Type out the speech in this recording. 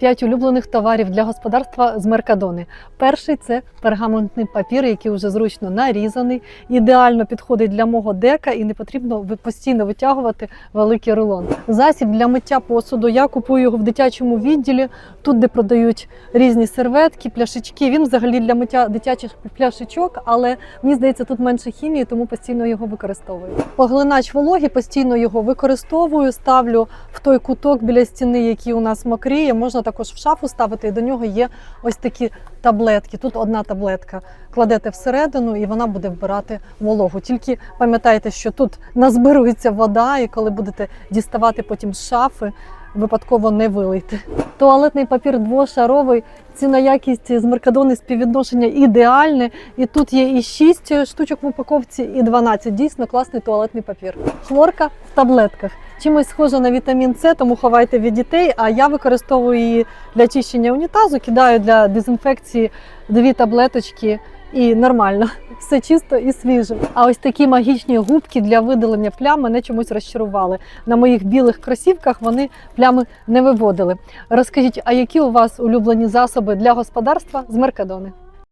5 улюблених товарів для господарства з Меркадони. Перший це пергаментний папір, який вже зручно нарізаний, ідеально підходить для мого дека і не потрібно постійно витягувати великий рулон. Засіб для миття посуду. Я купую його в дитячому відділі, тут, де продають різні серветки, пляшечки. Він взагалі для миття дитячих пляшечок, але мені здається, тут менше хімії, тому постійно його використовую. Поглинач вологі, постійно його використовую, ставлю в той куток біля стіни, який у нас мокріє. Можна також в шафу ставити, і до нього є ось такі таблетки. Тут одна таблетка кладете всередину, і вона буде вбирати вологу. Тільки пам'ятайте, що тут назбирується вода, і коли будете діставати потім з шафи, випадково не вилийте. Туалетний папір двошаровий, ціна якість з Меркадони співвідношення ідеальне. І тут є і 6 штучок в упаковці, і 12. Дійсно класний туалетний папір. Хлорка в таблетках. Чимось схожа на вітамін С, тому ховайте від дітей. А я використовую її для чищення унітазу, кидаю для дезінфекції дві таблеточки. І нормально, все чисто і свіже. А ось такі магічні губки для видалення плям мене чомусь розчарували. На моїх білих кросівках вони плями не виводили. Розкажіть, а які у вас улюблені засоби для господарства з Меркадони?